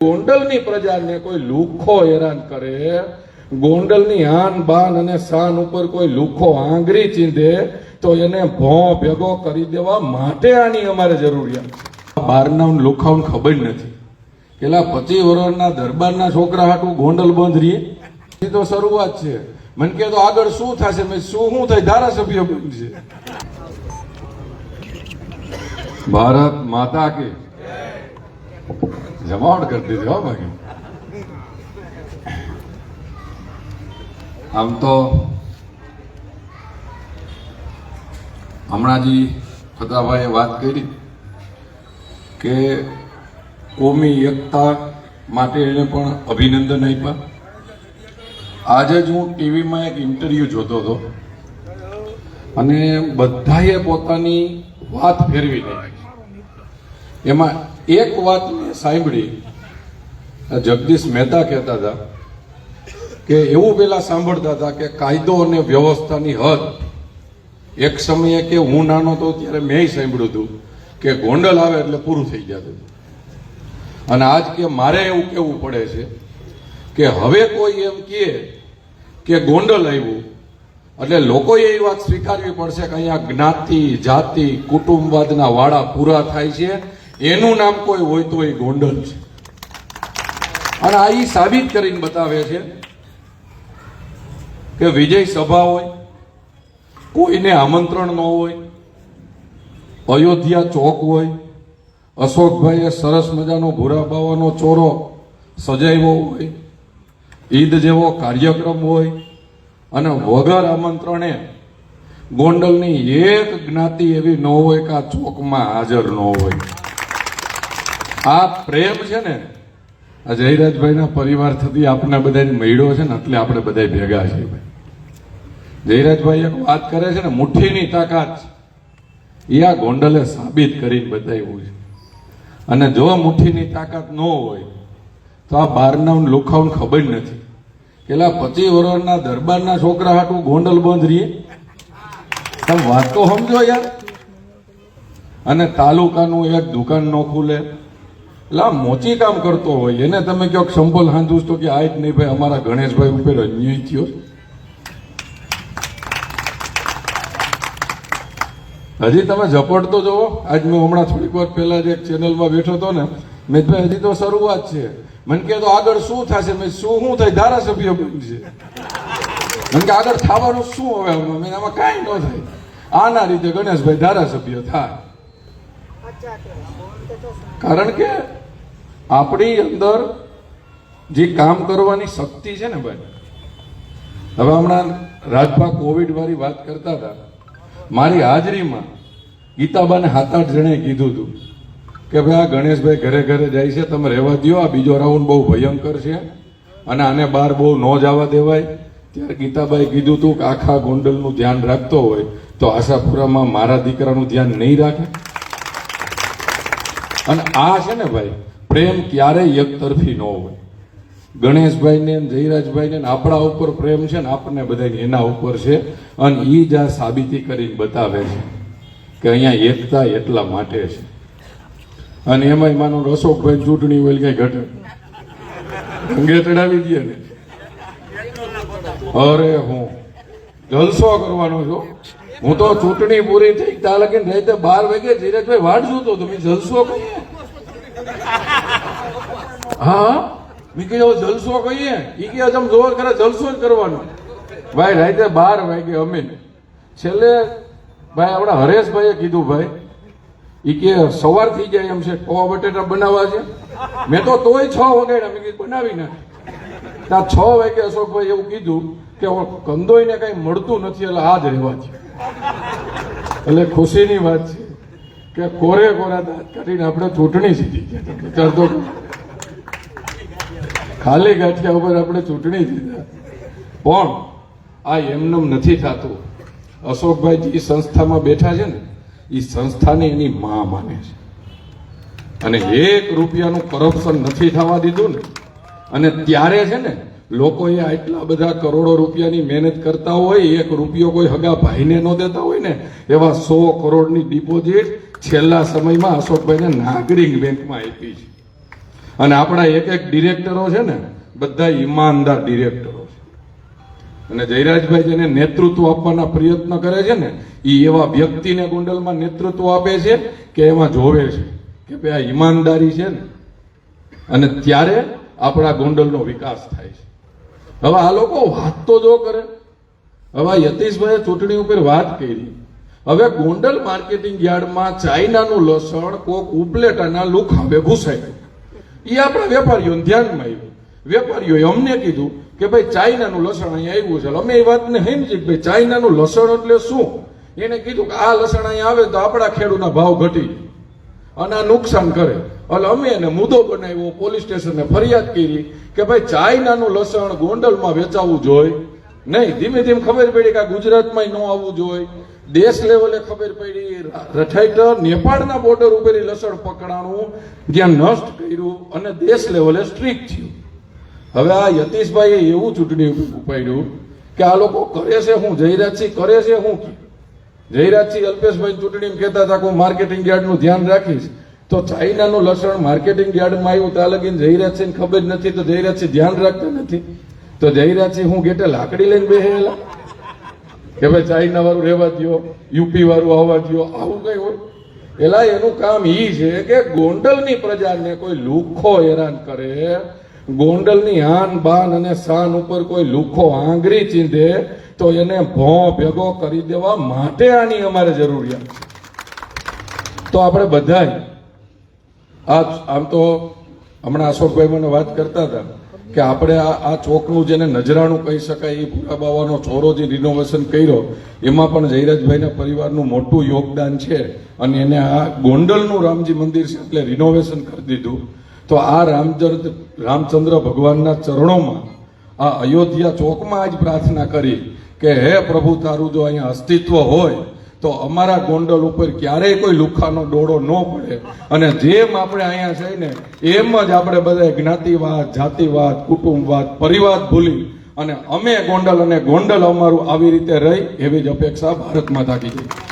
ગોંડલની પ્રજાને કોઈ લુખો હેરાન કરે, ગોંડલની આન બાન અને શાન ઉપર કોઈ લુખો આંગળી ચીંધે, તો એને ભો ભેગો કરી દેવા માટે આની અમારે જરૂરિયાત બહારના લુખાઓને ખબર નથી. પેલા પચીસ વર્ષના દરબારના છોકરા હાટું ગોંડલ બંધ રહીએ એ તો શરૂઆત છે. મને કે તો આગળ શું થશે? મેં શું શું થાય? ધારાસભ્ય બનશે ભારત માતા કે જમાવટ કરી દીધી હો ભાઈ આમ તો હમણાં જી ફતાભાઈએ વાત કરી કે કોમી એકતા માટે એને પણ અભિનંદન આપ્યા. આજે જ હું ટીવીમાં એક ઇન્ટરવ્યુ જોતો હતો અને બધાએ પોતાની વાત ફેરવી નાખી. એમાં એક વાત મેં સાંભળી. જગદીશ મહેતા કહેતા હતા કે એવું પેલા સાંભળતા હતા કે કાયદો અને વ્યવસ્થાની હદ. એક સમયે કે હું નાનો હતો ત્યારે મેં સાંભળ્યું હતું કે ગોંડલ આવે એટલે પૂરું થઈ જતું. અને આજ કે મારે એવું કહેવું પડે છે કે હવે કોઈ એમ કહે કે ગોંડલ આવ્યું, એટલે લોકોએ એ વાત સ્વીકારવી પડશે કે અહીંયા જ્ઞાતિ, જાતિ, કુટુંબવાદના વાડા પૂરા થાય છે એનું નામ કોઈ હોય તો એ ગોંડલ છે. અને આ એ સાબિત કરીને બતાવે છે કે વિજય સભા હોય, કોઈને આમંત્રણ ન હોય, અયોધ્યા ચોક હોય, અશોકભાઈએ સરસ મજાનો ભૂરા બાવાનો ચોરો સજાવ્યો હોય, ઈદ જેવો કાર્યક્રમ હોય, અને વગર આમંત્રણે ગોંડલની એક જ્ઞાતિ એવી ન હોય કે આ ચોકમાં હાજર ન હોય. આ પ્રેમ છે ને, આ જયરાજભાઈના પરિવાર થતી આપણે બધાને મળ્યો છે ને, એટલે આપણે બધા ભેગા છીએ ભાઈ. જયરાજભાઈ એક વાત કરે છે ને, મુઠ્ઠીની તાકાત એ આ ગોંડલે સાબિત કરીને બતાવ્યું છે. અને જો મુઠ્ઠીની તાકાત ન હોય, તો આ બહારના લોખાઓને ખબર નથી. પેલા પચીસ વર્ષના દરબારના છોકરા હાટું ગોંડલ બંધ રહીએ. તમે વાત તો સમજો યાર. અને તાલુકાનું એક દુકાન ન ખુલે એટલે આ મોચી કામ કરતો હોય. એને તમે કહો કે સંપલ હાંધુસ તો કે આ જ નહીં ભાઈ અમારા ગણેશભાઈ ઉપર અન્યાય થયો. હજી તમે ઝપટતો જુઓ જોવો. આજ મેં હમણાં થોડીક વાર પહેલા જ એક ચેનલમાં બેઠો હતો ને. મેં ભાઈ હજી તો શરૂઆત છે. મને કે તો આગળ શું થશે? મેં શું શું થાય? ધારાસભ્ય બનશે મને કે આગળ થવાનું શું હવે? મેં આમાં કાંઈ ન થાય. આના રીતે ગણેશભાઈ ધારાસભ્ય થાય. કારણ કે આપણી અંદર જે કામ કરવાની શક્તિ છે ને ભાઈ, હવે હમણાં રાજભા કોવિડ વાળી વાત કરતા હતા. મારી હાજરીમાં ગીતાબાને સાત આઠ જણે કીધું હતું કે ભાઈ, આ ગણેશભાઈ ઘરે ઘરે જાય છે, તમે રહેવા દો આ બીજો રાઉન્ડ બહુ ભયંકર છે અને આને બહાર બહુ ન જવા દેવાય. ત્યારે ગીતાબાઈ કીધું હતું કે આખા ગોંડલનું ધ્યાન રાખતો હોય તો આશાપુરામાં મારા દીકરાનું ધ્યાન નહીં રાખે. અને આ છે ને ભાઈ પ્રેમ ક્યારેય એકતરફી ન હોય. ગણેશભાઈને જયરાજભાઈને આપણા ઉપર પ્રેમ છે ને આપણને બધાને એના ઉપર છે. અને એ જ આ સાબિતી કરીને બતાવે છે કે અહીંયા એકતા એટલા માટે છે. અને એમાંય માનો અશોકભાઈ ચૂંટણી હોય કઈ ઘટે. અંગે ચડાવી દે ને. અરે હું જલસો કરવાનો છું. હું તો ચૂંટણી પૂરી થઈ ત્યાં લગીને રાતે બાર વાગે ધીરજભાઈ વાટ જોતો તમે જલસો કહીએ હા? મેં કીધું જલસો કહીએ? ઈ કે તમે જોવા કરે જલસો જ કરવાનો. ભાઈ, રાતે બાર વાગે અમે છેલ્લે, ભાઈ, આપણા હરેશભાઈએ કીધું, ભાઈ, ઈ કે સવાર થઈ જાય એમ છે, પૌવા બટેટા બનાવવા છે. મેં તો તોય છ વગાડ્યા, મેં કીધું, બનાવી ને ત્યાં છ વાગે અશોકભાઈ એવું કીધું કે કંદોઈને કાંઈ મળતું નથી, એટલે આ જ રહેવા છે એટલે ખુશીની વાત છે. કે કોરે કોરા દાંત કાઢીને આપણે ચૂંટણી જીતી ગયા તો ખાલી ગાંઠિયા ઉપર આપણે ચૂંટણી જીતા પણ આ એમનેમ નથી થતું. અશોકભાઈ જે સંસ્થામાં બેઠા છે ને એ સંસ્થાને એની માં માને છે. અને એક રૂપિયાનું કરપ્શન નથી થવા દીધું ને, અને ત્યારે છે ને, લોકોએ આટલા બધા કરોડો રૂપિયાની મહેનત કરતા હોય, એક રૂપિયો કોઈ હગા ભાઈને ન દેતા હોય ને, એવા સો કરોડની ડિપોઝિટ છેલ્લા સમયમાં અશોકભાઈને નાગરિક બેંકમાં આપી છે. અને આપણા એક એક ડિરેક્ટરો છે ને, બધા ઈમાનદાર ડિરેક્ટરો છે. અને જયરાજભાઈ જેને નેતૃત્વ આપવાના પ્રયત્ન કરે છે ને એ એવા વ્યક્તિને ગોંડલમાં નેતૃત્વ આપે છે કે એમાં જોવે છે કે ભાઈ આ ઈમાનદારી છે ને. અને ત્યારે આપણા ગોંડલનો વિકાસ થાય છે. હવે આ લોકો વાત તો જો કરે. હવે યતીશભાઈએ ચૂંટણી ઉપર વાત કરી. હવે ગોંડલ માર્કેટિંગ યાર્ડમાં ચાઇનાનું લસણ, કોક ઉપલેટાના લુખાવે ગયું. એ આપણા વેપારીઓને ધ્યાનમાં આવ્યું. વેપારીઓએ અમને કીધું કે ભાઈ, ચાઇનાનું લસણ અહીંયા આવ્યું છે. અમે એ વાતને સમજી ભાઈ, ચાઇનાનું લસણ એટલે શું? એને કીધું કે આ લસણ અહીંયા આવે તો આપણા ખેડૂતના ભાવ ઘટી અને આ નુકસાન કરે. એટલે અમે એને મુદ્દો બનાવ્યો, પોલીસ સ્ટેશને ફરિયાદ કરી કે ભાઈ, ચાઇનાનું લસણ ગોંડલમાં વેચાવવું જોઈએ નહીં, ધીમે ધીમે ખબર પડી કે ગુજરાતમાં ન આવવું જોઈએ. દેશ લેવલે ખબર પડી રઠાઈટર નેપાળના બોર્ડર ઉપર લસણ પકડાણું જ્યાં નષ્ટ કર્યું અને દેશ લેવલે સ્ટ્રીક થયું. હવે આ યતીશભાઈએ એવું ચૂંટણી ઉપાડ્યું કે આ લોકો કરે છે હું જયરાજસિંહ કરે છે હું જયરાજસિંહ અલ્પેશભાઈ ચૂંટણી કહેતા હતા હું માર્કેટિંગ યાર્ડનું ધ્યાન રાખીશ. તો ચાઇનાનું લસણ માર્કેટિંગ યાર્ડમાં આવ્યું, ત્યાં લગીને જયરાજસિંહ ખબર નથી, તો જયરાજસિંહ ધ્યાન રાખતા નથી. તો જયરાજસિંહ હું ગેટે લાકડી લઈને બેહેલા કે ભાઈ ચાઇના વાળું રહેવા દો યુપી વાળું આવવા દો આવું કઈ હોય એલા, એનું કામ ઈ છે કે ગોંડલની પ્રજાને કોઈ લુખો હેરાન કરે, ગોંડલની આન બાન અને શાન ઉપર કોઈ લુખો આંગળી ચીંધે, તો એને ભો ભેગો કરી દેવા માટે આની અમારે જરૂરિયાત. તો આપણે બધાય આમ તો હમણાં અશોકભાઈ મને વાત કરતા હતા કે આપણે આ આ ચોકનું જેને નજરાણું કહી શકાય એ ભૂરા બાવાનો ચોરો જે રિનોવેશન કર્યો, એમાં પણ જયરાજભાઈના પરિવારનું મોટું યોગદાન છે અને એને આ ગોંડલનું રામજી મંદિર છે એટલે રિનોવેશન કરી દીધું. તો આ રામચંદ્ર રામચંદ્ર ભગવાનના ચરણોમાં આ અયોધ્યા ચોકમાં આજ પ્રાર્થના કરી કે, હે પ્રભુ, તારું જો અહીંયા અસ્તિત્વ હોય તો અમારા ગોંડલ ઉપર ક્યારેય કોઈ લુખાનો ડોળો ન પડે અને જેમ આપણે અહીંયા છે ને, એમ જ આપણે બધા જ્ઞાતિવાદ, જાતિવાદ, કુટુંબવાદ, પરિવાદ ભૂલી અને અમે ગોંડલ અને ગોંડલ અમારું આવી રીતે રહી એવી જ અપેક્ષા ભારતમાં થાકી જય.